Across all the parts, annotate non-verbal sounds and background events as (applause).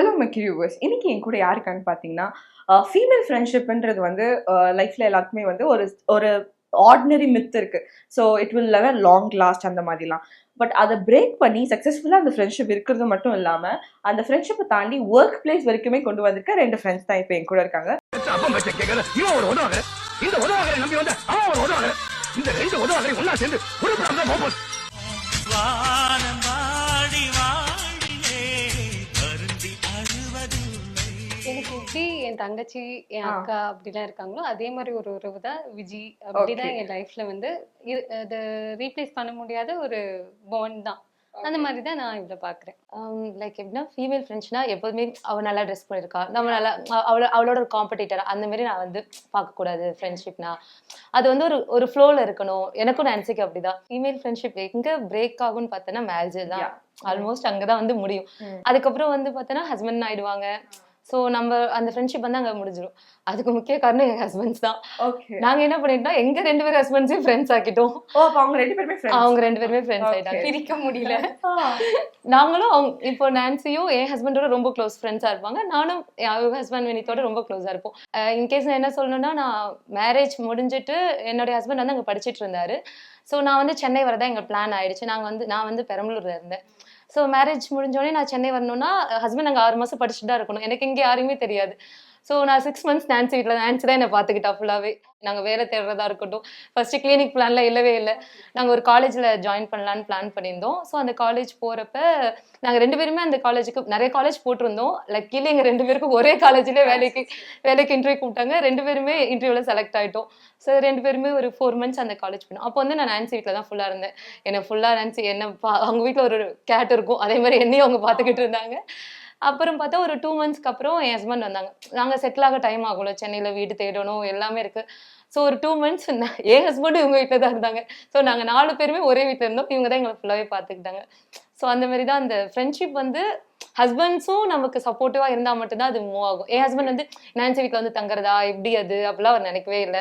Hello மெக்யூவர்ஸ் இன்னைக்கு என் கூட யாருக்கான்னு பார்த்தீங்கன்னா ஃபீமேல் ஃப்ரெண்ட்ஷிப்ன்றது வந்து லைஃப்ல எல்லாருக்குமே வந்து ஒரு ஒரு ஆர்டினரி மித் இருக்கு. So it will even long last அந்த மாதிரிலாம். பட் அதை பிரேக் பண்ணி சக்ஸஸ்ஃபுல்லாக அந்த ஃப்ரெண்ட்ஷிப் இருக்கிறது மட்டும் இல்லாமல் அந்த ஃப்ரெண்ட்ஷிப்பை தாண்டி ஒர்க் பிளேஸ் வரைக்குமே கொண்டு வந்திருக்க ரெண்டு ஃப்ரெண்ட்ஸ் தான் இப்போ என் கூட இருக்காங்க. உதவாகரை. ஒரு இந்த ரெண்டு எனக்கு எப்படி என் தங்கச்சி என். அக்கா அப்படிலாம் இருக்காங்களோ அதே மாதிரி ஒரு உறவு தான் விஜி அப்படிதான். என் லைஃப்ல வந்து அதை ரீப்ளேஸ் பண்ண முடியாத ஒரு பாண்ட் தான். அந்த மாதிரி தான் நான் இவ்வளோ பாக்குறேன். லைக் எப்படின்னா ஃபீமேல் ஃப்ரெண்ட்ஸ்னா எப்போதுமே அவள் நல்லா ட்ரெஸ் பண்ணியிருக்கா நம்ம நல்லா அவளோ அவளோட ஒரு காம்படிட்டர் அந்த மாதிரி நான் வந்து பார்க்கக்கூடாது ஃப்ரெண்ட்ஷிப்னா அது வந்து ஒரு ஒரு ஃப்ளோவில் இருக்கணும். எனக்கும் நான்சிக்கு அப்படிதான். ஃபீமேல் ஃப்ரெண்ட்ஷிப் எங்கே பிரேக் ஆகும்னு பார்த்தோன்னா மேரேஜ் தான். ஆல்மோஸ்ட் அங்கே தான் வந்து முடியும். ம். அதுக்கப்புறம் வந்து பார்த்தோன்னா ஹஸ்பண்ட் ஆயிடுவாங்க. ஸோ நம்ம அந்த ஃப்ரெண்ட்ஷிப் வந்து அங்கே முடிஞ்சிடும் அதுக்கு முக்கிய காரணம் எங்கள் ஹஸ்பண்ட்ஸ் தான். ஓகே நாங்கள் என்ன பண்ணிட்டோம் எங்கள் ரெண்டு பேரும் ஹஸ்பண்ட்ஸையும் ஃப்ரெண்ட்ஸ் ஆக்கிட்டோம். அவங்க ரெண்டு பேருமே அவங்க ரெண்டு பேருமே ஃப்ரெண்ட்ஸ் Okay. ஆயிட்டாங்க. பிரிக்க முடியல. நாங்களும் அவங்க இப்போ நான்சியும் என் ஹஸ்பண்டோட ரொம்ப க்ளோஸ் ஃப்ரெண்ட்ஸாக இருப்பாங்க. நானும் என் ஹஸ்பண்ட் வினித்தோட ரொம்ப க்ளோஸாக இருப்போம். இன்கேஸ் நான் என்ன சொல்லணும்னா நான் மேரேஜ் முடிஞ்சிட்டு என்னுடைய ஹஸ்பண்ட் வந்து அங்கே படிச்சிட்டு இருந்தாரு. ஸோ நான் வந்து சென்னை வரதான் எங்கள் பிளான் ஆயிடுச்சு. நாங்கள் வந்து நான் வந்து பெரம்பலூர்ல இருந்தேன். ஸோ மேரேஜ் முடிஞ்சோடனே நான் சென்னை வரணும்னா ஹஸ்பண்ட் அங்கே ஆறு மாதம் படிச்சுட்டு தான் இருக்கணும். எனக்கு இங்கே யாருமே தெரியாது. ஸோ நான் சிக்ஸ் மந்த்ஸ் நான்சி வீட்டில் நான்சி தான் என்னை பார்த்துக்கிட்டா ஃபுல்லாகவே நாங்கள் வேலை தேடுறதா இருக்கட்டும். ஃபர்ஸ்ட் கிளினிக் பிளான்ல இல்லவே இல்லை. நாங்கள் ஒரு காலேஜில் ஜாயின் பண்ணலான்னு பிளான் பண்ணியிருந்தோம். ஸோ அந்த காலேஜ் போகிறப்ப நாங்கள் ரெண்டு பேருமே அந்த காலேஜுக்கு நிறைய காலேஜ் போட்டிருந்தோம். லக்கிலி எங்கள் ரெண்டு பேருக்கும் ஒரே காலேஜ்லேயே வேலைக்கு வேலைக்கு இன்டர்வியூ கூப்பிட்டாங்க. ரெண்டு பேருமே இன்டர்வியூவில் செலக்ட் ஆகிட்டோம் ஸோ ரெண்டு பேருமே ஒரு ஃபோர் மந்த்ஸ் அந்த காலேஜ் பண்ணோம் அப்போ வந்து நான் நான்சி வீட்டில் தான் ஃபுல்லாக இருந்தேன். என்னை ஃபுல்லாக நான்சி என்ன அவங்க வீட்டில் ஒரு கேட் இருக்கும். அதே மாதிரி என்னையும் அவங்க பார்த்துக்கிட்டு இருந்தாங்க. அப்புறம் பார்த்தா ஒரு டூ மந்த்ஸ்க்கு அப்புறம் என் ஹஸ்பண்ட் வந்தாங்க. நாங்கள் செட்டில் ஆக டைம் ஆகும்ல சென்னையில் வீடு தேடணும் எல்லாமே இருக்கு. ஸோ ஒரு டூ மந்த்ஸ் என் ஹஸ்பண்டும் இவங்க வீட்டில் தான் இருந்தாங்க. ஸோ நாங்கள் நாலு பேருமே ஒரே வீட்டில் இருந்தோம். இவங்க தான் எங்களை ஃபுல்லாகவே பார்த்துக்கிட்டாங்க. ஸோ அந்த மாதிரி தான் அந்த ஃப்ரெண்ட்ஷிப் வந்து ஹஸ்பண்ட்ஸும் நமக்கு சப்போர்ட்டிவாக இருந்தால் மட்டும்தான் அது மூவ் ஆகும். என் ஹஸ்பண்ட் வந்து நான்சி வீட்டில் வந்து தங்குறதா? எப்படி அது? அப்படிலாம் அவர் நினைக்கவே இல்லை.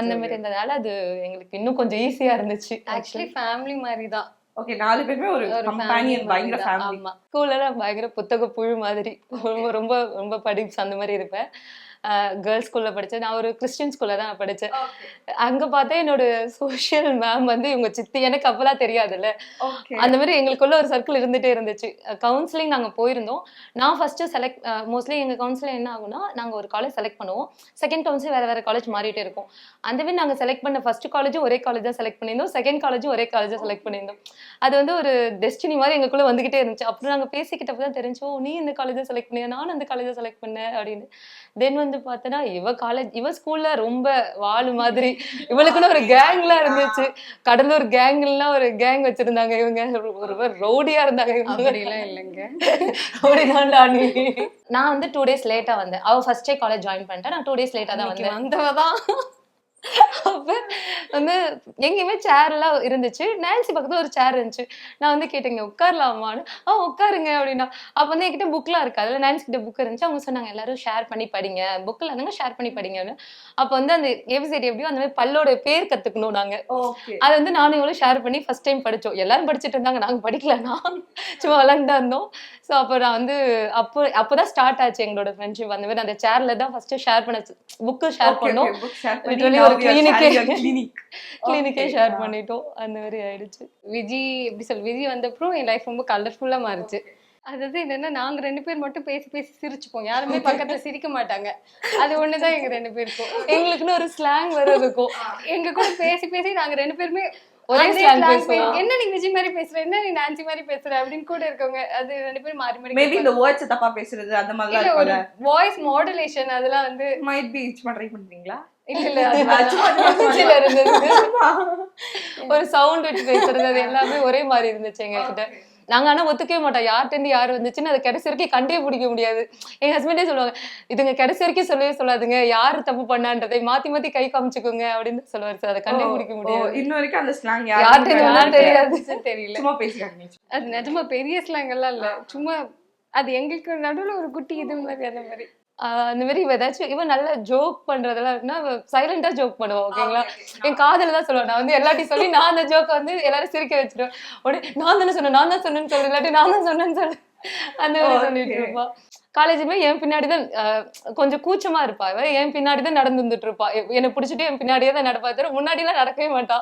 அந்த மாதிரி இருந்ததுனால அது எங்களுக்கு இன்னும் கொஞ்சம் ஈஸியாக இருந்துச்சு ஆக்சுவலி ஃபேமிலி மாதிரி தான். ஓகே நாலு பேருமே ஒரு கம்பானியன் பயங்கர. ஃபேமிலி ஸ்கூல்ல நான் பயங்கர புத்தக புழு மாதிரி. ரொம்ப ரொம்ப ரொம்ப படிப்ஸ் அந்த மாதிரி இருப்பேன். கேர்ள்ஸ் ஸ்கூல்ல படிச்சேன். நான் ஒரு கிறிஸ்டியன் ஸ்கூல்ல தான் படிச்சேன். அங்க பார்த்தா என்னோட சோஷியல் மேம் வந்து இவங்க சித்தி எனக்கு அப்பெல்லாம் தெரியாதுல்ல. அந்த மாதிரி எங்களுக்குள்ள ஒரு சர்க்கிள் இருந்துட்டே இருந்துச்சு. கவுன்சிலிங் நாங்க போயிருந்தோம். நான் ஃபர்ஸ்ட் செலக்ட் மோஸ்ட்லி எங்க கவுன்சிலிங் என்ன ஆகும்னா நாங்க ஒரு காலேஜ் செலக்ட் பண்ணுவோம். செகண்ட் கவுன்சில் வேற வேற காலேஜ் மாறிட்டே இருக்கும். அந்த மாதிரி நாங்க செலக்ட் பண்ண ஃபர்ஸ்ட் காலேஜும் ஒரே காலேஜ் தான் செலக்ட் பண்ணியிருந்தோம். செகண்ட் காலேஜும் ஒரே காலேஜ் செலக்ட் பண்ணியிருந்தோம். அது வந்து ஒரு டெஸ்டினி மாதிரி எங்களுக்குள்ள வந்துகிட்டே இருந்துச்சு. அப்புறம் நாங்க பேசிக்கிட்டப்ப தான் தெரிஞ்சோம் நீ இந்த காலேஜை செலக்ட் பண்ணியா? நானும் அந்த காலேஜை செலக்ட் பண்ணேன். அப்படின்னு. தென் வந்து பார்த்தோன்னா இவ காலேஜ் இவ ஸ்கூல்ல ரொம்ப வாழு மாதிரி. இவளுக்குன்னு ஒரு கேங்லாம் இருந்துச்சு. கடலூர் கேங்லாம் ஒரு கேங் வச்சிருந்தாங்க இவங்க. ஒரு ரவுடியா இருந்தாங்க இவங்க. இல்லைங்க. நீ நான் வந்து டூ டேஸ் லேட்டா வந்தேன். அவ ஃபர்ஸ்ட் டே காலேஜ் ஜாயின் பண்ணிட்டா நான் டூ டேஸ் லேட்டா தான் வந்தேன். வந்தவதான் அப்ப வந்து எங்கேயுமே சேர் எல்லாம் இருந்துச்சு. நான்சி பக்கத்துல ஒரு சேர் இருந்துச்சு. நான் வந்து கேட்டேங்க உட்காரலாமான்னு? ஆ உட்காருங்க அப்படின்னா. அப்ப வந்து என்கிட்ட புக்லாம் இருக்கு அதுல நான்சி கிட்ட புக் இருந்துச்சு. அவங்க சொன்னாங்க எல்லாரும் ஷேர் பண்ணி படிங்க. புக்ல இருந்தாங்க ஷேர் பண்ணி படிங்கன்னு. அப்ப வந்து அந்த ஏபிசிடி எப்படியோ அந்த மாதிரி பல்லோட பேர் கத்துக்கணும் நாங்க. அதை வந்து நானும் இவ்வளவு ஷேர் பண்ணி ஃபர்ஸ்ட் டைம் படிச்சோம். எல்லாரும் படிச்சுட்டு இருந்தாங்க. நாங்க படிக்கல. நான் சும்மா விளாண்டா இருந்தோம் ஸோ அப்போ நான் வந்து அப்போ அப்போதான் ஸ்டார்ட் ஆச்சு எங்களோட ஃப்ரெண்ட்ஷிப் அந்த மாதிரி அந்த சேர்ல தான் ஃபர்ஸ்ட் ஷேர் பண்ண புக்கு ஷேர் பண்ணோம். ஒரு கிளினிக்கே (laughs) Okay, ஷேர். பண்ணிட்டோம். அந்த மாதிரி ஆயிடுச்சு. விஜி எப்படி சொல் விஜி வந்தப்புறம் என் லைஃப் ரொம்ப கலர்ஃபுல்லா மாறுச்சு. அதாவது என்னன்னா நாங்க ரெண்டு பேர் மட்டும் பேசி பேசி சிரிச்சுப்போம். யாருமே பக்கத்துல சிரிக்க மாட்டாங்க. அது ஒண்ணுதான் எங்க ரெண்டு பேருக்கும். எங்களுக்குன்னு ஒரு ஸ்லாங் வேற இருக்கும். எங்க கூட பேசி பேசி நாங்க ரெண்டு பேருமே ஒரே என்ன நீ விஜய் மாதிரி பேசுற? என்ன நீ நான்சி மாதிரி பேசுற? அப்படின்னு கூட இருக்கவங்க அது ரெண்டு பேரும் மாறி மாறி மேபி இந்த. வேர்ட்ஸ் தப்பா பேசுறது அந்த ஒரு இருக்கும்ல. வாய்ஸ் மாடுலேஷன் அதெல்லாம் வந்து மைட் பி ட்ரை பண்றீங்களா இல்ல (laughs) இல்ல. ஒரு சவுண்ட் வச்சு பேசுறது எல்லாமே ஒரே மாதிரி இருந்துச்சு எங்க கிட்ட நாங்க ஆனா ஒத்துக்கவே மாட்டோம். யார்கிட்ட யார் வந்துச்சுன்னு அதை கடைசி வரைக்கும் கண்டே பிடிக்க முடியாது. எங்க ஹஸ்பண்டே சொல்லுவாங்க இதுங்க கடைசி வரைக்கும் சொல்லவே சொல்லாதுங்க. யார் தப்பு பண்ணான்றதை மாத்தி மாத்தி கை காமிச்சுக்கோங்க அப்படின்னு சொல்லுவாரு சார் அதை கண்டே பிடிக்க முடியாது. இன்ன வரைக்கும் அந்த ஸ்லாங் யார்கிட்ட தெரியாது. தெரியல. சும்மா பேசிக்காங்க அது நிஜமா பெரிய ஸ்லாங் எல்லாம் இல்ல. சும்மா அது எங்களுக்கு நடுவுல ஒரு குட்டி இது மாதிரி அந்த மாதிரி. அந்த மாதிரி ஏதாச்சும் இவன் நல்ல ஜோக் பண்றதெல்லாம் சைலண்டா ஜோக் பண்ணுவா ஓகேங்களா என் காதல தான் சொல்லுவேன் நான் வந்து எல்லாத்தையும் சொல்லி (laughs) நான் அந்த ஜோக்க வந்து எல்லாரும் சிரிக்க வச்சிருவேன் உடனே நான் தானே சொன்னேன் நான் தான் சொன்னேன்னு சொல்லு இல்லாட்டி நான் தான் சொன்னேன்னு சொல்லு. அந்த மாதிரி. சொல்லிட்டு இருப்பா. காலேஜுமே என் பின்னாடி தான் கொஞ்சம் கூச்சமா இருப்பா இவ. என் பின்னாடி தான் நடந்து வந்துட்டு இருப்பா என்னை பிடிச்சிட்டு என் பின்னாடியே தான் நடப்பா தவிர முன்னாடி எல்லாம் நடக்கவே மாட்டா.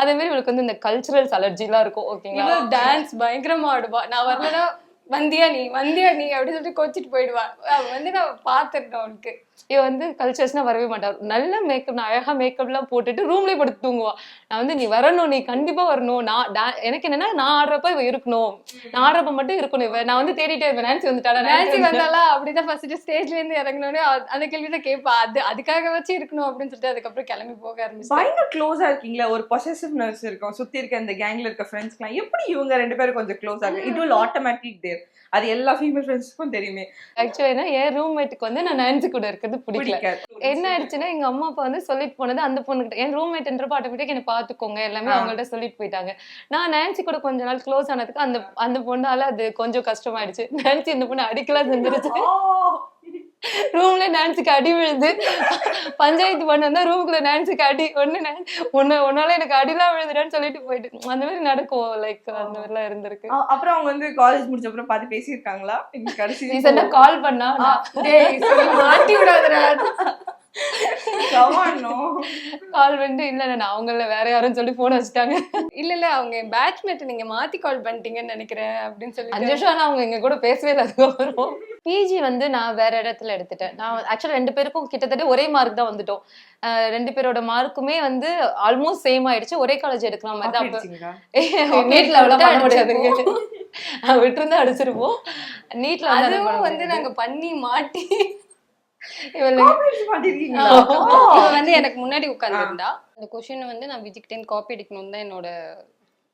அதே மாதிரி இவளுக்கு வந்து இந்த கல்ச்சுரல்ஸ் அலர்ஜி எல்லாம் இருக்கும் ஓகேங்களா டான்ஸ் பயங்கரமா ஆடுவா. நான் வரலனா வந்தியா நீ வந்தியா நீ அப்படின்னு சொல்லிட்டு கோச்சிட்டு போயிடுவா. வந்து நான் பாத்துருக்கேன் அவளுக்கு இவ வந்து கல்ச்சர்ஸ்னா வரவே மாட்டா. நல்ல மேக்கப் அழகா மேக்கப் எல்லாம் போட்டுட்டு ரூம்லயே படுத்து தூங்குவா. நான் வந்து நீ வரணும் நீ கண்டிப்பா வரணும். நான் எனக்கு என்னன்னா நான் ஆடுறப்ப இவ இருக்கணும். நான் ஆடுறப்ப மட்டும் இருக்கணும். இவ நான் வந்து தேடிட்டே இருப்பேன். நான்சி வந்துட்டாடா நான்சி வந்தாலா அப்படிதான் ஃபர்ஸ்ட் ஸ்டேஜ்ல இருந்து இறங்கினோடனே அ- அந்த கேள்வி தான் கேட்பா அது அதுக்காக வச்சு இருக்கணும் அப்படின்னு சொல்லிட்டு அதுக்கப்புறம் கிளம்பி போக ஆரம்பிச்சு பயங்கர க்ளோஸா இருக்கீங்களா? ஒரு பொசசிவ்னஸ் இருக்கும். சுத்தி இருக்க இந்த கேங்ல இருக்க ஃப்ரெண்ட்ஸ்க்குலாம் எப்படி இவங்க ரெண்டு பேரும் கொஞ்சம் க்ளோஸ் ஆகும் இட் வில் ஆட்டோமேட்டிக் தேர் அது எல்லா ஃபீமேல் ஃப்ரெண்ட்ஸ்க்கும் தெரியுமே. ஆக்சுவலா என் ரூம்மேட்டுக்கு வந்து நான் நான்சி கூட இருக்கிறது பிடிக்கல. என்ன ஆயிடுச்சுன்னா எங்க அம்மா அப்பா வந்து சொல்லிட்டு போனது அந்த பொண்ணுகிட்ட. என் ரூம்மேட்ன்றப்ப ஆட்டோமேட்டிக் என்ன பாத்துக்கோங்க எல்லாமே. அவங்கள்ட்ட சொல்லிட்டு போயிட்டாங்க. நான் நான்சி கூட கொஞ்ச நாள் க்ளோஸ் ஆனதுக்கு அந்த அந்த பொண்ணால அது கொஞ்சம் கஷ்டமாயிடுச்சு. நான்சி இந்த பொண்ணு அடிக்கலாம் செஞ்சிருச்சு. ரூம்ல நான்சிக்கு அடி விழுது பஞ்சாயத்து பண்ண வந்தா ரூமுக்குள்ள நான்சிக்கு அடி. ஒண்ணு நான் ஒன்னு ஒன்னால எனக்கு அடிலாம் விழுதுடான்னு சொல்லிட்டு போயிட்டு. அந்த மாதிரி நடக்கும் லைக் அந்த மாதிரிலாம் இருந்திருக்கு. அப்புறம் அவங்க வந்து காலேஜ் முடிச்ச அப்புறம் பார்த்து பேசியிருக்காங்களா? கடைசி ரீசெண்டா கால் பண்ணா. மாட்டி விடாதடா. கால் பண்ணிட்டு இல்ல நான் அவங்கள வேற யாரும் சொல்லி போன் வச்சுட்டாங்க இல்ல இல்ல அவங்க பேட்ச்மேட் நீங்க மாத்தி கால் பண்ணிட்டீங்கன்னு நினைக்கிறேன் அப்படின்னு அஞ்சு சொல்லி வருஷம் ஆனா அவங்க எங்க கூட பேசவே இல்லை அதுக்கப்புறம். பிஜி வந்து நான் வேற இடத்துல எடுத்துட்டேன். நான் ஆக்சுவலா ரெண்டு பேருக்கும் கிட்டத்தட்ட ஒரே மார்க் தான் வந்துட்டோம். ரெண்டு பேரோட மார்க்குமே வந்து ஆல்மோஸ்ட் சேம் ஆயிடுச்சு. ஒரே காலேஜ் எடுக்கிற மாதிரி தான். (laughs) பண்ண முடியாதுங்க விட்டுருந்தா அடிச்சிருப்போம். நீட்ல அதுவும் வந்து. நாங்க பண்ணி மாட்டி இவளு வந்து (laughs) எனக்கு முன்னாடி உட்கார்ந்திருந்தா. இந்த கொஷின் வந்து நான் விஜிக்கிட்டேன் காப்பி அடிக்கணும் தான் என்னோட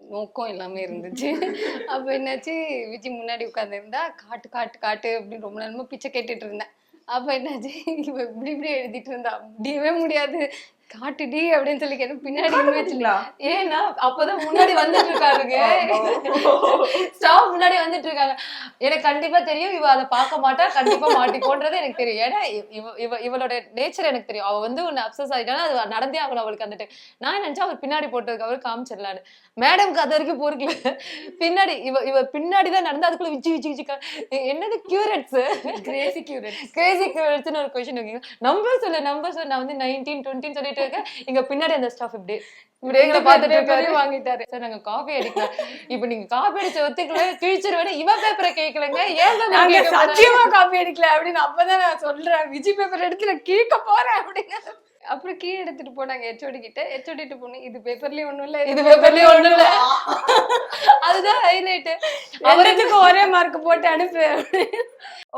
நோக்கம் எல்லாமே இருந்துச்சு. அப்ப என்னாச்சு விஜய் முன்னாடி உட்காந்துருந்தா காட்டு காட்டு காட்டு அப்படின்னு ரொம்ப நேரமா பிச்சை கேட்டுட்டு இருந்தேன். அப்ப என்னாச்சு இவ இப்படி இப்படி எழுதிட்டு இருந்தா முடியவே முடியாது. காட்டுடி அப்படின்னு சொல்லி கேட்டு பின்னாடி? ஏன்னா அப்பதான் முன்னாடி வந்துட்டு இருக்காருங்க. ஸ்டாஃப் முன்னாடி வந்துட்டு இருக்காங்க. எனக்கு கண்டிப்பா தெரியும் இவ அதை பார்க்க மாட்டா கண்டிப்பா மாட்டிக்கோன்றது எனக்கு தெரியும். ஏன்னா இவ இவ இவளோட நேச்சர் எனக்கு தெரியும். அவ வந்து ஒன்னு அப்சஸ் ஆயிட்டானா அது நடந்தே ஆகணும் அவளுக்கு time. நான் நினைச்சா அவர் பின்னாடி போட்டதுக்கு அவர் காமிச்சிடலான்னு மேடம்க்கு அது வரைக்கும் பொறுக்கல. பின்னாடி இவ இவ பின்னாடி தான் நடந்து அதுக்குள்ள விச்சி விச்சி விச்சி என்னது கியூரட்ஸ் கிரேசி கியூரட் கிரேசி கியூரட்ஸ்னு ஒரு கொஸ்டின் நம்பர் சொல்லு நம்பர் சொல்லு. நான் வந்து நைன்டீன் டுவெண்ட்டின்னு சொல்லிட்டு இருக்கேன் இங்க பின்னாடி அந்த ஸ்டாஃப் இப்படி வாங்கிட்டாரு. சார் நாங்க காப்பி அடிக்கலாம். இப்ப நீங்க காப்பி அடிச்ச ஒத்துக்கல கிழிச்சிருவேன் இவ பேப்பரை கேட்கலங்க ஏன்? சத்தியமா காப்பி அடிக்கல அப்படின்னு அப்பதான் நான் சொல்றேன். விஜய் பேப்பர் எடுத்து நான் போறேன் அப்படின்னு. அப்புறம் கீழே எடுத்துட்டு போனாங்க ஹெச்ஓடி கிட்ட. ஹெச்ஓடி போனேன் இது பேப்பர்லயும் ஒண்ணும் இல்ல இது பேப்பர்லயே ஒண்ணும் இல்ல. அதுதான் ஹைலைட் (laughs) அவருக்கு ஒரே மார்க் போட்டு அனுப்பு.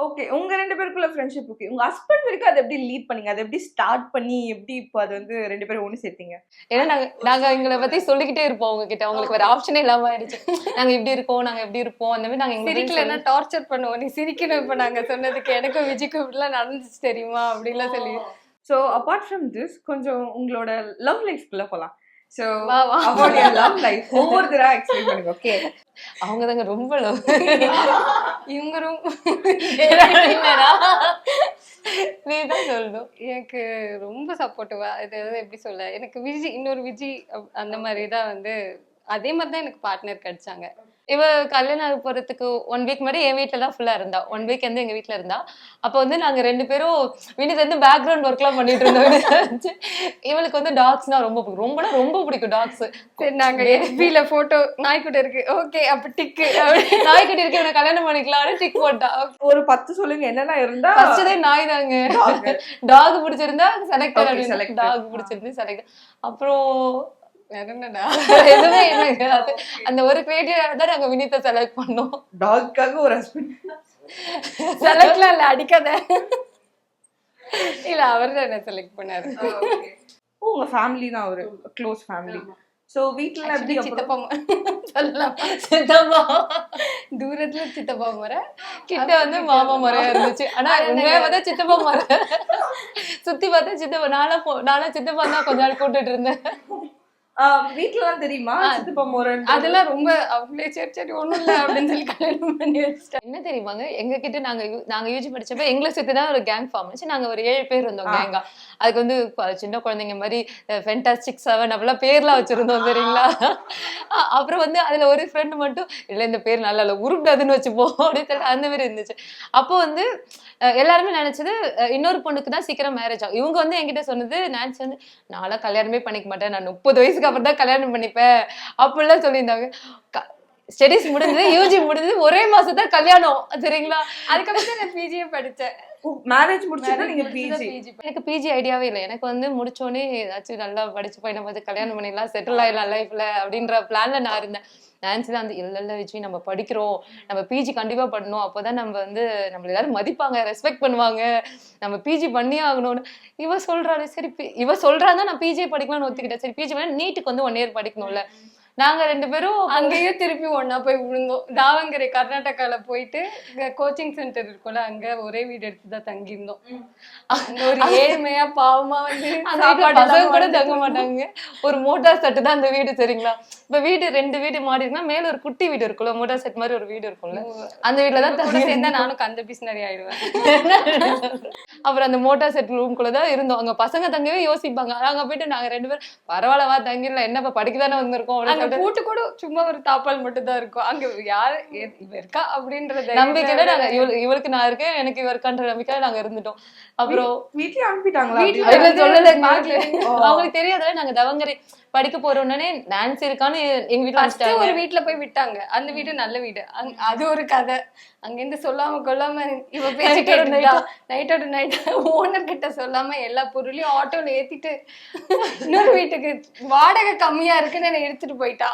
ஓகே உங்க ரெண்டு பேருக்குள்ள ஃப்ரெண்ட்ஷிப் ஓகே உங்க ஹஸ்பண்ட் வரைக்கும் அதை எப்படி லீட் பண்ணீங்க? அதை எப்படி ஸ்டார்ட் பண்ணி எப்படி இப்போ அது வந்து ரெண்டு பேரும் ஒண்ணு சேர்த்தீங்க? ஏன்னா நாங்க நாங்க எங்களை பத்தி சொல்லிக்கிட்டே இருப்போம் உங்ககிட்ட. உங்களுக்கு வேற ஆப்ஷனே இல்லாம ஆயிடுச்சு. நாங்க இப்படி இருக்கோம் நாங்க எப்படி இருப்போம். அந்த மாதிரி நாங்க எங்க சிரிக்கலன்னா டார்ச்சர் பண்ணுவோம். நீ சிரிக்கணும் இப்ப நாங்க சொன்னதுக்கு எனக்கும் விஜய்க்கும் இப்படிலாம் நடந்துச்சு தெரியுமா? அப்படின்லாம் சொல்லி ஸோ அப்பார்ட் ஃப்ரம் திஸ் கொஞ்சம் உங்களோட லவ் லைஃப்குள்ள போலாம். ஸோ வா, வா. அபவுட் யர் லவ் லைஃப் ஒவ்வொருத்தரா எக்ஸ்பிளைன் பண்ணுங்க ஓகே அவங்க தாங்க ரொம்ப லவ் இவங்க ரொம்ப நீ தான் சொல்லணும். எனக்கு ரொம்ப சப்போர்ட்டிவா இது எப்படி சொல்ல? எனக்கு விஜி இன்னொரு விஜி அப்- அந்த மாதிரி தான் வந்து அதே மாதிரி தான் எனக்கு பார்ட்னர் கிடைச்சாங்க. இவ கல்யாணம் ஆக போறதுக்கு ஒன் வீக் முன்னாடி என் வீட்ல தான் ஃபுல்லா இருந்தா. ஒன் வீக் வந்து எங்க வீட்ல இருந்தா. அப்ப வந்து நாங்க ரெண்டு பேரும் வினித் வந்து பேக்ரவுண்ட் ஒர்க்லாம் பண்ணிட்டு இருந்தோம். இவளுக்கு வந்து டாக்ஸ்னா ரொம்ப பிடிக்கும். ரொம்பனா ரொம்ப பிடிக்கும் டாக்ஸ் சரி நாங்க எஃபில போட்டோ நாய்க்குட்ட இருக்கு. ஓகே அப்ப டிக்கு நாய்க்குட்டி இருக்கு இவனை கல்யாணம் பண்ணிக்கலாம்னு டிக் போட்டா. ஒரு பத்து சொல்லுங்க என்னெல்லாம் இருந்தா? ஃபர்ஸ்ட் நாய் தாங்க. டாக் பிடிச்சிருந்தா selected. டாக் பிடிச்சிருந்து செலக்ட் அப்புறம் என்னடா? எதுவுமே இல்லை அது அந்த ஒரு கிரியேட்டிவ் தான் நாங்க வினித்தை செலக்ட் பண்ணோம். டாக்காக ஒரு ஹஸ்பண்ட் செலக்ட்லாம் இல்ல அடிக்காத. இல்ல அவர் தான் என்ன செலக்ட் பண்ணாரு. உங்க ஃபேமிலி தான் ஒரு க்ளோஸ் ஃபேமிலி ஸோ வீட்ல எப்படி சித்தப்பா சொல்லலாம். சித்தப்பா. தூரத்துல சித்தப்பா முறை. கிட்ட வந்து மாமா முறையா இருந்துச்சு. ஆனா உண்மையா பார்த்தா சித்தப்பா முறை. சுத்தி பார்த்தா சித்தப்பா நானும் நானும் சித்தப்பா தான் கொஞ்ச நாள் கூட்டிட்டு இருந்தேன். வீட்ல எல்லாம் தெரியுமா? சித்தப்பா முறைன்னு அதெல்லாம் ரொம்ப அவங்களே சரி சரி ஒண்ணும் இல்ல அப்படின்னு சொல்லி கல்யாணம் பண்ணி வச்சுட்டாங்க என்ன தெரியுமாங்க? எங்க கிட்ட நாங்க நாங்க யூஜி படிச்சப்ப எங்களை சுத்தி தான் ஒரு கேங் ஃபார்ம் ஆச்சு நாங்க ஒரு ஏழு பேர் இருந்தோம். கேங்கா அதுக்கு வந்து சின்ன குழந்தைங்க மாதிரி ஃபென்டாஸ்டிக் செவன் அப்படிலாம் பேர்லாம் வச்சுருந்தோம் சரிங்களா அப்புறம் வந்து அதில் ஒரு ஃப்ரெண்டு மட்டும் இல்லை இந்த பேர் நல்லா இல்லை உருப்பிடாதுன்னு வச்சுப்போம் அப்படின்னு சொல்லிட்டு அந்த மாதிரி இருந்துச்சு. அப்போ வந்து எல்லாருமே நினச்சது இன்னொரு பொண்ணுக்கு தான் சீக்கிரம் மேரேஜ் ஆகும். இவங்க வந்து என்கிட்ட சொன்னது நான்சி வந்து நான்லாம் கல்யாணமே பண்ணிக்க மாட்டேன் நான் முப்பது வயசுக்கு அப்புறம் தான் கல்யாணம் பண்ணிப்பேன் அப்படிலாம் சொல்லியிருந்தாங்க. ஸ்டடிஸ் முடிஞ்சது யூஜி முடிஞ்சது ஒரே மாசம் தான் கல்யாணம் சரிங்களா அதுக்கப்புறம் தான் நான் பிஜியே படித்தேன் மேரேஜ் முடிச்சிட்டு நீங்க பிஜி எனக்கு பிஜி ஐடியாவே இல்லை எனக்கு வந்து முடிச்சோடனே ஏதாச்சும் நல்லா படிச்சு பையனை பார்த்து கல்யாணம் பண்ணிடலாம் செட்டில் ஆயிடலாம் லைஃப்ல அப்படின்ற பிளான்ல நான் இருந்தேன். நான்சி தான் வந்து இல்ல இல்ல விஜய் நம்ம படிக்கிறோம். நம்ம பிஜி கண்டிப்பா பண்ணணும். அப்போதான் நம்ம வந்து நம்மள எல்லாரும் மதிப்பாங்க ரெஸ்பெக்ட் பண்ணுவாங்க. நம்ம பிஜி பண்ணியே ஆகணும்னு இவ சொல்றாரு சரி இவ சொல்றாங்க நான் பிஜி படிக்கலாம்னு ஒத்துக்கிட்டேன். சரி பிஜி பண்ண நீட்டுக்கு வந்து ஒன் இயர் படிக்கணும்ல. நாங்க ரெண்டு பேரும் அங்கேயும் திருப்பி ஒண்ணா போய் விழுந்தோம். தாவங்கரை கர்நாடகால போயிட்டு கோச்சிங் சென்டர் இருக்கும்ல அங்க ஒரே வீடு எடுத்து தான் தங்கியிருந்தோம். அங்க ஒரு ஏழ்மையா பாவமா வந்து பசங்க கூட தங்க மாட்டாங்க. ஒரு மோட்டார் செட்டு தான் அந்த வீடு சரிங்களா? இப்ப வீடு ரெண்டு வீடு மாடி இருக்குன்னா மேல ஒரு குட்டி வீடு இருக்கும்ல மோட்டார் செட் மாதிரி ஒரு வீடு இருக்கும்ல. அந்த வீட்டுல தான் கூட தங்கி சேர்ந்தா நானும் கந்த பிசினரி ஆயிடுவேன். (laughs) அப்புறம் அந்த மோட்டார் செட் ரூம்குள்ள தான் இருந்தோம். அங்க பசங்க தங்கவே யோசிப்பாங்க. அங்க போயிட்டு நாங்க ரெண்டு பேரும் பரவாயில்ல வா தங்கிடலாம். என்னப்பா படிக்க தானே வந்திருக்கோம் கூட்டு கூட சும்மா ஒரு தாப்பால் மட்டும் தான் இருக்கும். அங்க யாரு எ- இவ இருக்கா அப்படின்றத நம்பிக்கையில நாங்க இவளுக்கு நான் இருக்கேன் எனக்கு இவ இருக்கான்ற நம்பிக்கையில நாங்க இருந்துட்டோம். அப்புறம் வீட்லயே அனுப்பிட்டாங்களா? சொல்லல. அவங்களுக்கு தெரியாதுல நாங்க தவங்கரை படிக்க போற உடனே நான்சி இருக்கான்னு எங்க வீட்டுல ஒரு வீட்ல போய் விட்டாங்க. அந்த வீடு நல்ல வீடு. அது ஒரு கதை. அங்க இருந்து சொல்லாம கொள்ளாம இவ கேட்டுட்டா நைட்டோட நைட் ஓனர் கிட்ட சொல்லாம எல்லா பொருளையும் ஆட்டோல ஏத்திட்டு இன்னொரு வீட்டுக்கு வாடகை கம்மியா இருக்குன்னு என்னை எடுத்துட்டு போயிட்டா.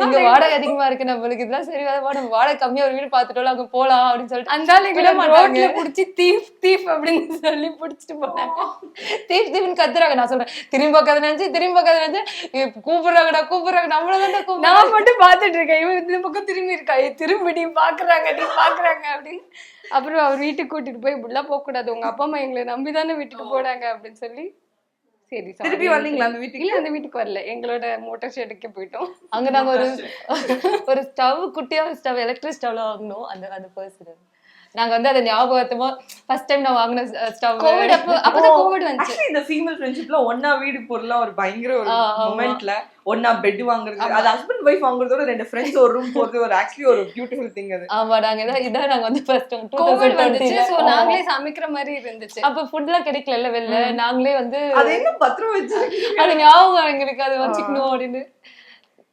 இங்க வாடகை அதிகமா இருக்கு நம்மளுக்கு. இதெல்லாம் சரி நம்ம வாடகை கம்மியா ஒரு வீடு பாத்துட்டோம் அங்க போலாம் அப்படின்னு சொல்லிட்டு அந்த ஆளு விட மாட்டாங்க. ரோட்ல புடிச்சு தீஃப் தீஃப் அப்படின்னு சொல்லி புடிச்சிட்டு போனாங்க. (laughs) தீப் தீப்னு கத்துறாங்க. நான் சொல்றேன். திரும்பி பார்க்காத நினைச்சு திரும்பி பார்க்காத நினைச்சு கூப்பிடுறாங்கடா கூப்பிடுறாங்க. நம்மளதான் கூப்பிடுறாங்க. நான் மட்டும் பாத்துட்டு இருக்கேன். இவன் இந்த பக்கம் திரும்பி இருக்கா? திரும்பி நீ பாக்குறாங்க நீ பாக்குறாங்க அப்படின்னு. அப்புறம் அவர் வீட்டுக்கு கூட்டிட்டு போய் இப்படிலாம் போக கூடாது உங்க அப்பா அம்மா எங்களை நம்பி தானே வீட்டுக்கு போனாங்க அப்படின்னு சொல்லி. சரி. திருப்பி வந்தீங்களா அந்த வீட்டுக்கு? இல்ல அந்த வீட்டுக்கு வரல. எங்களோட மோட்டார் ஷெட்டுக்கே போயிட்டோம். அங்க நாங்க ஒரு (laughs) ஒரு ஸ்டவ் குட்டியா ஒரு ஸ்டவ் எலக்ட்ரிக் ஸ்டவ்ல வாங்கினோம். அந்த அந்த பர்சன் நாங்க வந்து அதை ஞாபகத்தமா ஃபர்ஸ்ட் டைம் நான் வாங்கின ஸ்டவ் கோவிட் அப்போ அப்பதான் கோவிட் வந்துச்சு. இந்த ஃபீமேல் ஃப்ரெண்ட்ஷிப்ல ஒன்னா வீடு பொருள்லாம் ஒரு பயங்கர ஒரு. மொமெண்ட்ல ஒன்னா பெட் வாங்குறது. அது ஹஸ்பண்ட் ஒய்ஃப் வாங்குறதோட ரெண்டு ஃப்ரெண்ட்ஸ் ஒரு ரூம் போறது ஒரு ஆக்சுவலி ஒரு பியூட்டிஃபுல் திங் அது. ஆமா நாங்க இதான் இதான் நாங்க வந்து ஃபர்ஸ்ட் கோவிட் வந்துச்சு. சோ நாங்களே சமைக்கிற மாதிரி இருந்துச்சு. அப்ப ஃபுட்லாம் கிடைக்கல வெளில? நாங்களே வந்து அது என்ன பத்திரம் வச்சு அது ஞாபகம் எங்களுக்கு அதை வச்சுக்கணும் அப்படின்னு.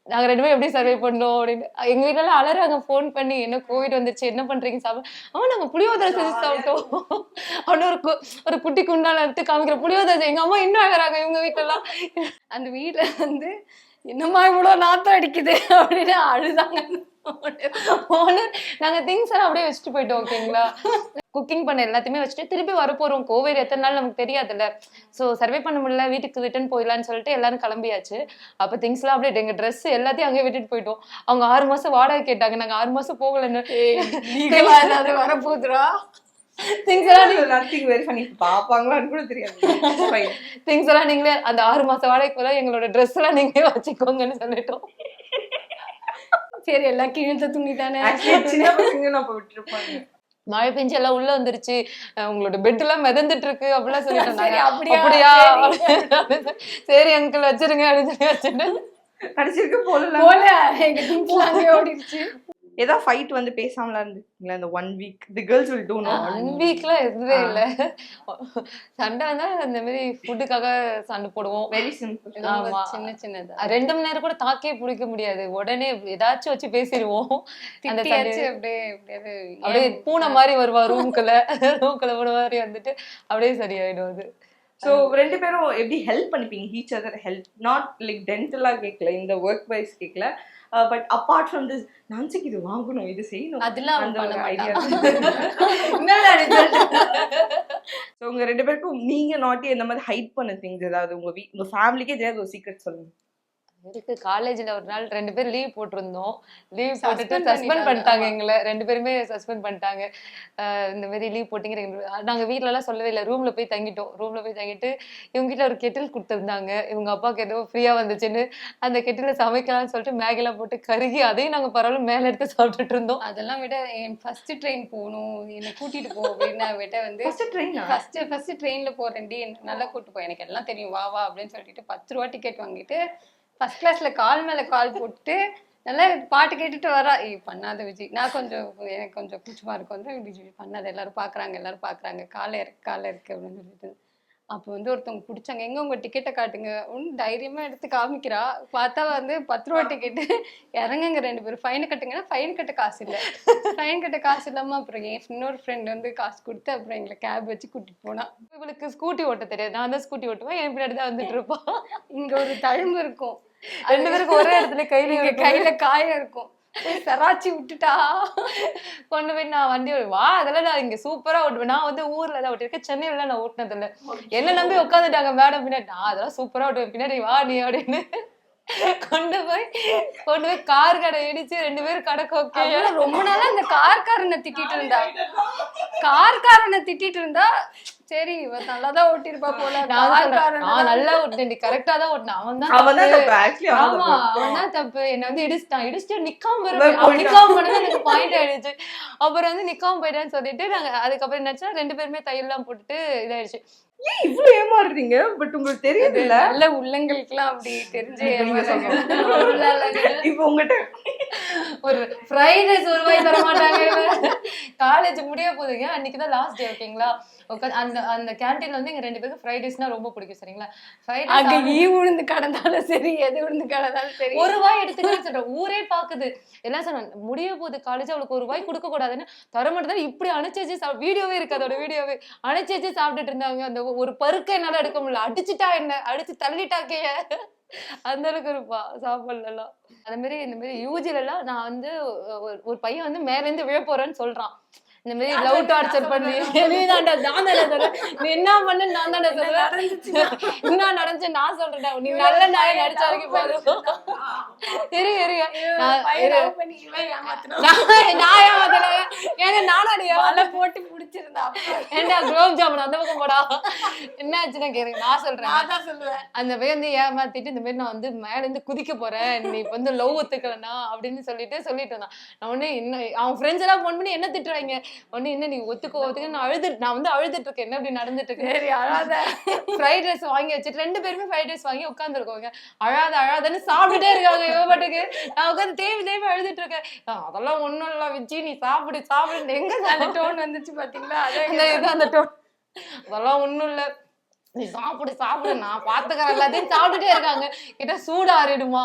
நாங்க ரெண்டு பேரும் எப்படி சர்வே பண்ணோம் அப்படின்னு. எங்க வீட்டுல எல்லாம் அலறாங்க ஃபோன் பண்ணி என்ன கோவிட் வந்துருச்சு? என்ன பண்றீங்க? சாப்பிட ஆமா நாங்க புளியோதரை செஞ்சு சாப்பிட்டோம். அப்படின்னு ஒரு ஒரு குட்டி குண்டால எடுத்து காமிக்கிற புளியோதரை. எங்க அம்மா இன்னும் அழறாங்க இவங்க வீட்டுல எல்லாம் அந்த வீட்ல வந்து என்னம்மா இவ்வளவு நாத்தம் அடிக்குது? அப்படின்னு அழுதாங்க. ஓனர் நாங்க திங்ஸ் எல்லாம் அப்படியே வச்சுட்டு போயிட்டோம் ஓகேங்களா குக்கிங் பண்ண எல்லாத்தையுமே வச்சுட்டு திருப்பி வர போறோம் கோவிட் எத்தனை நாள் நமக்கு தெரியாதுல்ல. சோ சர்வே பண்ண முடியல வீட்டுக்கு ரிட்டர்ன் போயிடலாம்னு சொல்லிட்டு எல்லாரும் கிளம்பியாச்சு. அப்ப திங்ஸ் எல்லாம் அப்படியே எங்க ட்ரெஸ் எல்லாத்தையும் அங்கேயே விட்டுட்டு போயிட்டோம். அவங்க ஆறு மாசம் வாடகை கேட்டாங்க. நாங்க ஆறு மாசம் போகலன்னு. நீங்களா வரப்போகுதுரா திங்ஸ் எல்லாம் பாப்பாங்களான்னு கூட தெரியாது. திங்ஸ் எல்லாம் நீங்களே அந்த ஆறு மாசம் வாடகைக்கு எங்களோட ட்ரெஸ் எல்லாம் நீங்களே வச்சுக்கோங்கன்னு சொல்லிட்டோம். சரி எல்லாம் கிழிந்த துணி தானே? Actually, சின்ன பசங்க நம்ம விட்டுருப்பாங்க. மழை பெஞ்சு எல்லாம் உள்ள வந்துருச்சு. உங்களோட பெட் எல்லாம் மிதந்துட்டு இருக்கு அப்படிலாம் (laughs) சொல்லிட்டு சரி, இருந்தாங்க. அப்படியா? அப்படியா? சரி. அங்கிள் வச்சிருங்க அப்படின்னு சொல்லி வச்சுட்டு. கடைசிக்கு போல போல எங்க ஓடிடுச்சு. ஏதாவது ஃபைட் வந்து பேசாமலாம் இருந்துங்களா இந்த one week the girls will do no one வீக்லாம் எதுவே இல்ல. சண்டை வந்தா இந்த மாதிரி ஃபுட்டுக்காக சண்டை போடுவோம். வெரி சிம்பிள் ஆமா. சின்ன சின்னதா. ரெண்டு மணி நேரம் கூட தாக்கே பிடிக்க முடியாது. உடனே ஏதாச்சும் வச்சு பேசிடுவோம். அந்த அப்படியே அப்படியே பூனை மாதிரி வருவா ரூம்குள்ள. ரூம்குள்ள பூனை மாதிரி வந்துட்டு அப்படியே சரியாயிடும் அது. ஸோ ரெண்டு பேரும் எப்படி help பண்ணிப்பீங்க? Each other help not like டென்டலாக கேட்கல இந்த ஒர்க் வைஸ் கேட்கல பட் அப்பார்ட் ஃப்ரம் திஸ் நான்சிக்கு இது வாங்கணும் இது செய்யணும். அதெல்லாம் அந்த ஒரு. ஐடியா (laughs) ஸோ உங்க ரெண்டு பேருக்கும் நீங்க நாட்டி இந்த மாதிரி ஹைட் பண்ண திங்ஸ் ஏதாவது உங்க வீ உங்க ஃபேமிலிக்கே தெரியாத ஒரு சீக்ரெட் சொல்லுங்க. இருக்கு காலேஜ்ல ஒரு நாள் ரெண்டு பேரும் லீவ் போட்டிருந்தோம். லீவ் போட்டுட்டு சஸ்பெண்ட் பண்ணிட்டாங்க. எங்களை. ரெண்டு பேருமே சஸ்பெண்ட் பண்ணிட்டாங்க. இந்த மாதிரி லீவ் போட்டீங்க. நாங்க வீட்ல எல்லாம் சொல்லவே இல்லை. ரூம்ல போய் தங்கிட்டோம். ரூம்ல போய் தங்கிட்டு இவங்க வீட்ல ஒரு கெட்டில் கொடுத்துருந்தாங்க. இவங்க அப்பாவுக்கு ஏதோ ஃப்ரீயா வந்துச்சுன்னு அந்த கெட்டில சமைக்கலாம்னு சொல்லிட்டு மேகி எல்லாம் போட்டு கருகி அதையும் நாங்க பரவாயில்ல மேல எடுத்து சாப்பிட்டுட்டு இருந்தோம். அதெல்லாம் விட என் ஃபர்ஸ்ட் ட்ரெயின் போகணும். என்னை கூட்டிட்டு போ அப்படின்னு விட வந்து ஃபர்ஸ்ட் ட்ரெயினா ஃபர்ஸ்ட் ட்ரெயின்ல போறேன்டி. என்ன நல்லா கூட்டு போ. எனக்கு எல்லாம் தெரியும். வா வா அப்படின்னு சொல்லிட்டு பத்து ரூபா டிக்கெட் வாங்கிட்டு ஃபர்ஸ்ட் கிளாஸ்ல கால் மேல கால் போட்டு நல்லா பாட்டு கேட்டுட்டு வரா. ஏய் பண்ணாத விஜய் நான் கொஞ்சம் எனக்கு கொஞ்சம் கூச்சமா இருக்கும் வந்து விஜய் பண்ணாத. எல்லாரும் பாக்குறாங்க எல்லாரும் பாக்குறாங்க. காலை இருக்கு காலை இருக்கு அப்படின்னு சொல்லிட்டு. அப்போ வந்து ஒருத்தவங்க பிடிச்சாங்க. எங்க உங்க டிக்கெட்டை காட்டுங்க? ஒன்னு தைரியமா எடுத்து காமிக்கிறா. பார்த்தா வந்து பத்து ரூபா டிக்கெட்டு இறங்குங்க ரெண்டு பேரும். ஃபைன் கட்டுங்கன்னா ஃபைன் கட்ட காசு இல்லை. ஃபைன் கட்ட காசு இல்லாம அப்புறம் என் இன்னொரு ஃப்ரெண்ட் வந்து காசு கொடுத்து அப்புறம் எங்களை கேப் வச்சு கூட்டிட்டு போனா. இவளுக்கு ஸ்கூட்டி ஓட்ட தெரியாது. நான் தான் ஸ்கூட்டி ஓட்டுவேன். என் பின்னாடி தான் வந்துட்டு இருப்பான் இங்க ஒரு தழும்பு இருக்கும். ரெண்டு பேருக்கு ஒரே இடத்துல கையில. கையில காயம் இருக்கும். சராச்சி விட்டுட்டா. கொண்டு போய் நான் வண்டி வா அதெல்லாம் நான் இங்க சூப்பரா ஓட்டுவேன். நான் வந்து ஊர்ல தான் ஓட்டிருக்கேன் சென்னையில நான் ஓட்டினது இல்ல என்ன நம்பி உட்காந்துட்டாங்க மேடம் பின்னாடி. நான் அதெல்லாம் சூப்பரா ஓட்டுவேன். பின்னாடி வா நீ அப்படின்னு. கொண்டு போய் கொண்டு போய் கார் கடை இடிச்சு ரெண்டு பேரும் கடை கொக்கை ரொம்ப நாளா இந்த கார்காரனை திட்டிட்டு இருந்தா. கார்காரனை திட்டிட்டு இருந்தா சரி இவ நல்லாதான் ஓட்டிருப்பா போல நான் நல்லா ஓட்டினேன் கரெக்டா தான் ஓட்டினேன் அவன் தான் அவன் ஆமா தான் அவன் தான் தப்பு. என்ன வந்து இடிச்சிட்டான். இடிச்சுட்டு நிக்காம வருவேன். நிக்காம பண்ணது எனக்கு பாயிண்ட் ஆயிடுச்சு. அப்புறம் வந்து நிக்காம போயிட்டான்னு சொல்லிட்டு நாங்க அதுக்கப்புறம் என்னாச்சா ரெண்டு பேருமே தையெல்லாம் போட்டுட்டு இதாயிடுச்சு. ஏன் இவ்ளோ ஏமாறுறீங்க? பட் உங்களுக்கு தெரியுது இல்ல நல்ல உள்ளங்களுக்குலாம் அப்படி தெரிஞ்சு. இப்போ உங்ககிட்ட ஒரு ஃப்ரைட் ரைஸ் ஒரு வாய் தர மாட்டாங்க காலேஜ் முடிய போகுதுங்க அன்னைக்கு தான் லாஸ்ட் டே ஓகேங்களா உட்காந்து அந்த அந்த கேண்டீன்ல வந்து எங்க ரெண்டு பேருக்கு ஃப்ரைட் ரைஸ்னா ரொம்ப பிடிக்கும் சரிங்களா? ஃப்ரைட் அங்க ரைஸ் ஈ உழுந்து கடந்தாலும் சரி எது உழுந்து கடந்தாலும் சரி. ஒரு வாய் எடுத்துக்கன்னு சொல்றேன். ஊரே பாக்குது. எல்லாம் சொன்னாங்க? முடிய போகுது காலேஜ் அவளுக்கு ஒரு வாய் கொடுக்க கூடாதுன்னு தர மாட்டேதான் இப்படி அணைச்சு வச்சு வீடியோவே இருக்கு அதோட வீடியோவே. அணைச்சு வச்சு சாப்பிட்டுட்டு இருந்தாங்க அந்த ஒரு பருக்க என்னால எடுக்க முடியல. அடிச்சுட்டா என்ன? அடிச்சு தள்ளிட்டாக்கைய அந்த அளவுக்கு இருப்பா சாப்பாடுலாம் அந்த மாதிரி இந்த மாதிரி யூஜில எல்லாம் நான் வந்து ஒரு- ஒரு பையன் வந்து மேல இருந்து விழ போறேன்னு சொல்றான். இந்த மாதிரி லவ் டார்ச்சர் பண்ணி. நீ தான்டா நான் தானே சொல்றேன் நீ என்ன பண்ண நான் தானே சொல்றேன் என்ன நடந்துச்சு நான் சொல்றேன்டா. நீ நல்ல நாயை நடிச்ச வரைக்கும் போதும். இரு இரு. நான் ஏமாத்தல. ஏங்க நானாடியா வலை போட்டு புடிச்சிருந்தா. ஏண்டா குலோப் ஜாமுன் அந்த பக்கம் போடா. என்ன ஆச்சுன்னா கேளுங்க நான் சொல்றேன். நான் தான் சொல்லுவேன். அந்த பையன் வந்து ஏமாத்திட்டு இந்த மாதிரி நான் வந்து மேல இருந்து குதிக்க போறேன். நீ இப்ப வந்து லவ் ஒத்துக்கலனா அப்படின்னு சொல்லிட்டு சொல்லிட்டு இருந்தான். நான் உடனே என்ன அவன் ஃப்ரெண்ட்ஸ் எல்லாம் ஃபோன் பண்ணி என்ன திட்டுறாங்க? உடனே என்ன நீ ஒத்துக்க ஒத்துக்க நான் அழுது நான் வந்து அழுதுட்டு இருக்கேன் என்ன இப்படி நடந்துட்டு இருக்கு சரி அழாத. ஃப்ரைட் ரைஸ் வாங்கி வச்சுட்டு ரெண்டு பேருமே ஃப்ரைட் ரைஸ் வாங்கி உட்காந்துருக்கோங்க அழாத அழாதன்னு சாப்பிட்டுட்டே இருக்காங்க இவ பாட்டுக்கு. நான் உட்காந்து தேவி தேவி அழுதுட்டு இருக்கேன் அதெல்லாம் ஒண்ணும் இல்ல விஜி நீ சாப்பிடு சாப்பிடு எங்க அந்த டோன் வந்துச்சு பாத்தீங்களா? அதே அந்த இது அந்த டோன் அதெல்லாம் ஒண்ணும் இல்ல. நீ சாப்பிடு சாப்பிடு. நான் பாத்துக்கிறேன். எல்லாத்தையும் சாப்பிட்டுட்டே இருக்காங்க. கிட்ட சூடாறிடுமா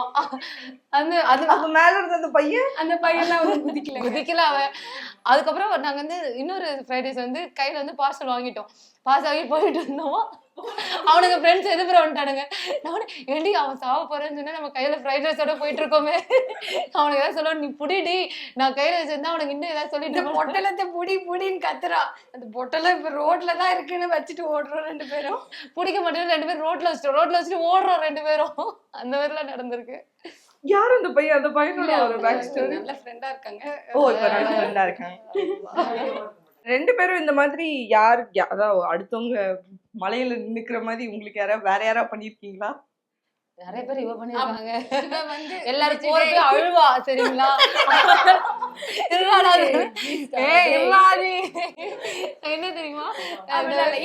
அந்த அது அப்ப மேல இருந்த அந்த பையன்? அந்த பையன் அவன் குதிக்கல. குதிக்கல அவன். அதுக்கப்புறம் நாங்க வந்து இன்னொரு ஃப்ரைட் ரைஸ் வந்து கையில வந்து பார்சல் வாங்கிட்டோம். பாஸ் ஆகி போயிட்டு இருந்தோம்? அவனுங்க ஃப்ரெண்ட்ஸ் எதிர்ப்புற வந்துட்டானுங்க? நான் ஏண்டி அவன் சாவ போறேன்னு சொன்னா நம்ம கையில ஃப்ரைட் ரைஸோட போயிட்டு இருக்கோமே. அவனுக்கு ஏதாவது சொல்ல நீ புடிடி நான் கையில வச்சிருந்தா அவனுக்கு இன்னும் ஏதாவது சொல்லிட்டு. பொட்டலத்தை புடி புடின்னு கத்துறா. அந்த பொட்டலம் இப்ப ரோட்ல தான் இருக்குன்னு வச்சுட்டு ஓடுறோம் ரெண்டு பேரும். பிடிக்க மாட்டேன்னு ரெண்டு பேரும் ரோட்ல வச்சுட்டோம் ரோட்ல வச்சுட்டு ஓடுறோம் ரெண்டு பேரும். அந்த மாதிரிலாம் நடந்திருக்கு. யார் அந்த பையன்? அந்த பையனோட ஒரு பேக் ஸ்டோரி நல்ல ஃப்ரெண்டா இருக்காங்க. ஓ இப்ப நல்ல ஃப்ரெண்டா இருக்காங்க. ரெண்டு பேரும் இந்த மாதிரி யார் அதாவது அடுத்தவங்க மலையில நிக்கிற மாதிரி உங்களுக்கு யாராவது வேற யாராவது பண்ணிருக்கீங்களா? நிறைய பேர் இவ பண்ணிருக்காங்க. வந்து எல்லாரும் போய் போய் அழுவா சரிங்களா. என்ன தெரியுமா?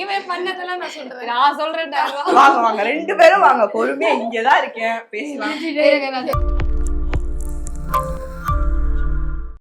இவன் பண்ணதெல்லாம் நான் சொல்றேன். நான் சொல்றேன்டா. வாங்க வாங்க. ரெண்டு பேரும் வாங்க. பொறுமையா இங்கதான் இருக்கேன். பேசலாம்.